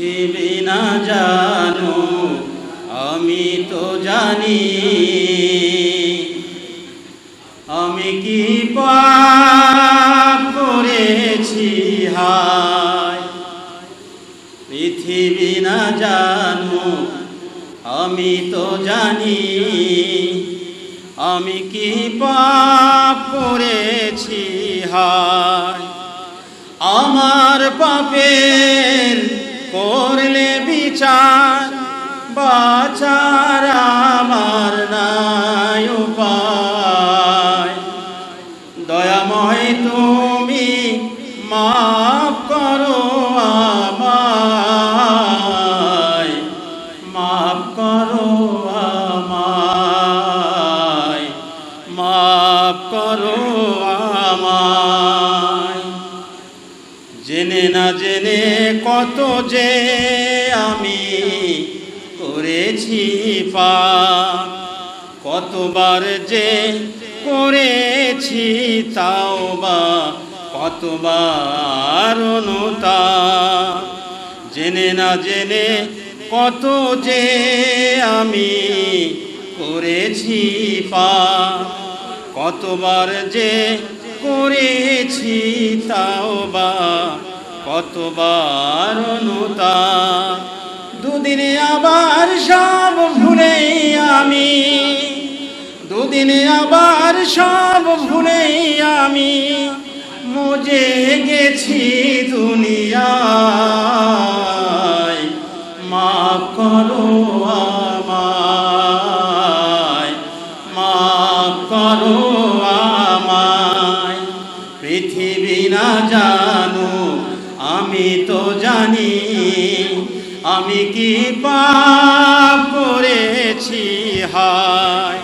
পৃথিবী না জানো, আমি তো জানি। আমি কি পাপ করেছি? হায়। পৃথিবী না জানো, আমি তো জানি। আমি কি পাপ বাচার আমার নাই উপায়। দয়াময় তুমি মাফ করো আমায়। মাফ করো আমায়। মাফ করো আমায়। জেনে না জেনে কত যে আমি করেছি পা। কতবার যে করেছি তাও বা কতবার অনুতা। জেনে না জেনে কত যে আমি করেছি পা। কতবার যে করেছি তাও বা কতবার অনুতা। দুদিনে আবার সব ভুলে আমি। দুদিনে আবার সব ভুলে আমি। মজে গেছি দুনিয়ায়। মা করো আমায়। মাফ করো আমায়। পৃথিবী না জানো আমি তো জানি। আমি কি পাপ করেছি? হায়।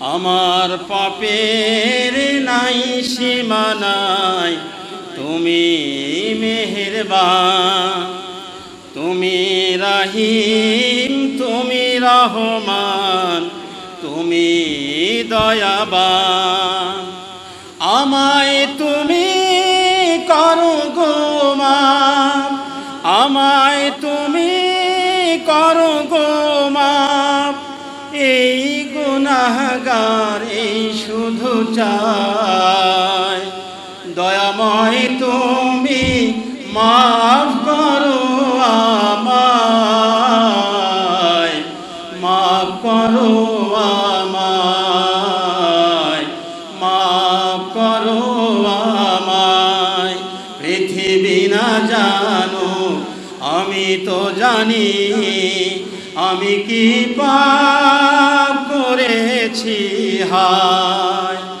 আমার পাপের নাই সীমানাই তুমি মেহেরবান, তুমি রাহিম, তুমি রহমান, তুমি দয়াবান। আমায় তুমি করো গোমান করো গোমান এই গুনাহগার এই শুধু চাই। দয়াময় তুমি মাফ করো আমায়, মাফ করো আমায়, মাফ করো আমায়। পৃথিবী না জানো আমি তো জানি আমি কি পাপ করেছি? হা